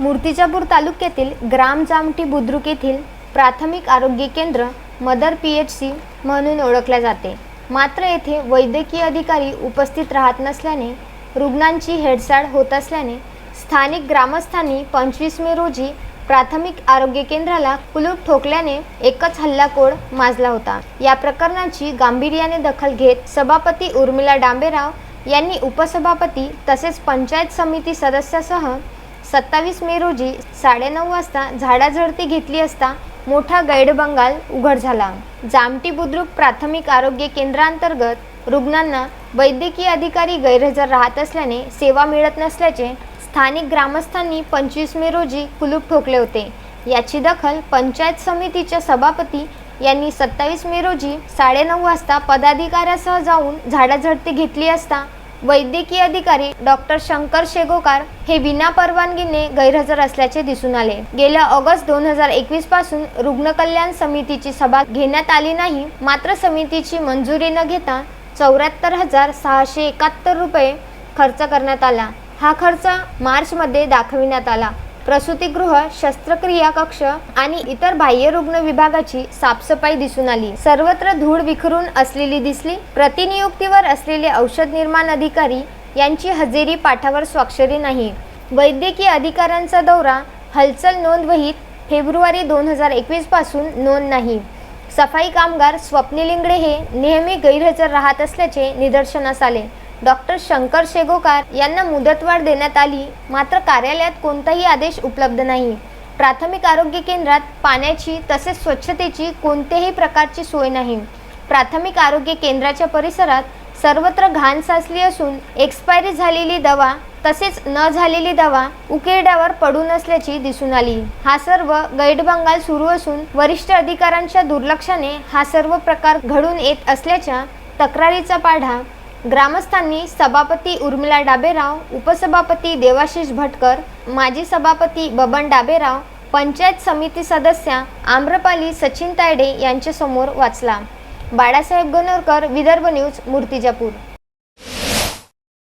मूर्तिजापूर तालुक्यातील ग्राम जामठी बुद्रुक येथील प्राथमिक आरोग्य केंद्र मदर पी एच सी म्हणून ओळखले जाते. मात्र येथे वैद्यकीय अधिकारी उपस्थित राहत नसल्याने रुग्णांची हेडसाड होत असल्याने स्थानिक ग्रामस्थांनी पंचवीस मे रोजी प्राथमिक आरोग्य केंद्राला कुलूप ठोकल्याने एकच हल्लाकोड माजला होता. या प्रकरणाची गांभीर्याने दखल घेत सभापती उर्मिला डांबेराव यांनी उपसभापती तसेच पंचायत समिती सदस्यासह सत्तावीस मे रोजी साडेनऊ वाजता झाडाझडती घेतली असता मोठा गैरबंगाल उघड झाला. जामटी बुद्रुक प्राथमिक आरोग्य केंद्रांतर्गत रुग्णांना वैद्यकीय अधिकारी गैरहजर राहत असल्याने सेवा मिळत नसल्याचे स्थानिक ग्रामस्थांनी पंचवीस मे रोजी कुलूप ठोकले होते. याची दखल पंचायत समितीच्या सभापती यांनी सत्तावीस मे रोजी साडेनऊ वाजता पदाधिकाऱ्यासह जाऊन झाडाझडती घेतली असता वैद्यकीय अधिकारी डॉक्टर शंकर शेगोकार हे विना परवानगीने गैरहजर असल्याचे दिसून आले. गेल्या ऑगस्ट दोन हजार एकवीसपासून रुग्ण कल्याण समितीची सभा घेण्यात आली नाही मात्र समितीची मंजुरी न घेता चौऱ्याहत्तर हजार सहाशे एकाहत्तर रुपये खर्च करण्यात आला. हा खर्च मार्चमध्ये दाखविण्यात आला. प्रसूतीगृह शस्त्रक्रिया कक्ष आणि इतर बाह्य रुग्ण विभागाची साफसफाई दिसून आली. सर्वत्र धूळ विखरून असलेली दिसली. प्रतिनियुक्तीवर असलेले औषध निर्माण अधिकारी यांची हजेरी पाठावर स्वाक्षरी नाही. वैद्यकीय अधिकाऱ्यांचा दौरा हलचल नोंदवहीत फेब्रुवारी दोन हजार एकवीसपासून नोंद नाही. सफाई कामगार स्वप्निलिंगडे हे नेहमी गैरहजर राहत असल्याचे निदर्शनास आले. डॉक्टर शंकर शेगोकार यांना मुदतवाढ देण्यात आली. मात्र कार्यालयात कोणताही आदेश उपलब्ध नाही. प्राथमिक आरोग्य केंद्रात पाण्याची तसेच स्वच्छतेची कोणत्याही प्रकारची सोय नाही. प्राथमिक आरोग्य केंद्राच्या परिसरात सर्वत्र घाण साचली असून एक्सपायरी झालेली दवा तसेच न झालेली दवा उकिरड्यावर पडून असल्याची दिसून आली. हा सर्व गैरबंगाल सुरू असून वरिष्ठ अधिकाऱ्यांच्या दुर्लक्षाने हा सर्व प्रकार घडून येत असल्याच्या तक्रारीचा पाढा ग्रामस्थांनी सभापती उर्मिला डाबेराव उपसभापती देवाशिष भटकर माजी सभापती बबन डाबेराव पंचायत समिती सदस्या आम्रपाली सचिन तायडे यांच्यासमोर वाचला. बाळासाहेब गणोरकर विदर्भ न्यूज मूर्तिजापूर.